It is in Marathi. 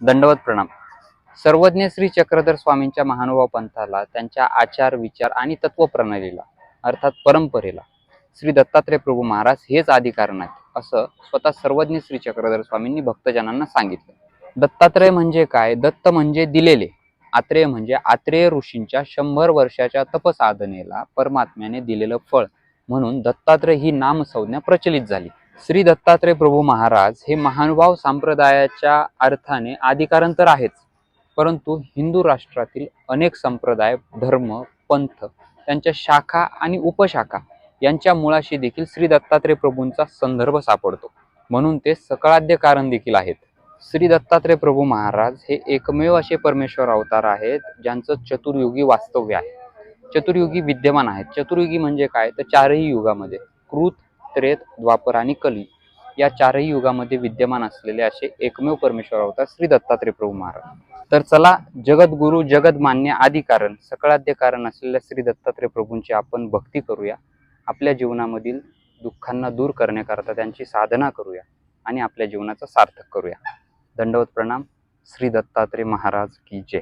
दंडवत प्रणाम. सर्वज्ञ श्री चक्रधर स्वामींच्या महानुभाव पंथाला त्यांच्या आचार विचार आणि तत्वप्रणालीला अर्थात परंपरेला श्री दत्तात्रय प्रभू महाराज हेच आदी कारण आहेत असं स्वतः सर्वज्ञ श्री चक्रधर स्वामींनी भक्तजनांना सांगितलं. दत्तात्रय म्हणजे काय? दत्त म्हणजे दिलेले आत्रेय म्हणजे आत्रेय ऋषींच्या शंभर वर्षाच्या तपसाधनेला परमात्म्याने दिलेलं फळ. म्हणून दत्तात्रय ही नामसंज्ञा प्रचलित झाली. श्री दत्तात्रय प्रभू महाराज हे महानुभाव संप्रदायाच्या अर्थाने आदिकारण तर आहेच परंतु हिंदू राष्ट्रातील अनेक संप्रदाय धर्म पंथ त्यांच्या शाखा आणि उपशाखा यांच्या मुळाशी देखील श्री दत्तात्रय प्रभूंचा संदर्भ सापडतो. म्हणून ते सकळाद्य कारण देखील आहेत. श्री दत्तात्रय प्रभू महाराज हे एकमेव असे परमेश्वर अवतार आहेत ज्यांचं चतुर्युगी वास्तव्य आहे. चतुर्युगी विद्यमान आहेत. चतुर्युगी म्हणजे काय? तर चारही युगामध्ये कृत त्रेत द्वापर आणि कली या चारही युगामध्ये विद्यमान असलेले असे एकमेव परमेश्वर अवतार श्री दत्तात्रय प्रभू महाराज. तर चला जगद्गुरु जगदमान्य आदी कारण सकळाद्य कारण असलेल्या श्री दत्तात्रय प्रभूंची आपण भक्ती करूया. आपल्या जीवनामधील दुःखांना दूर करण्याकरता त्यांची साधना करूया आणि आपल्या जीवनाचा सार्थक करूया. दंडवत प्रणाम. श्री दत्तात्रय महाराज की जय.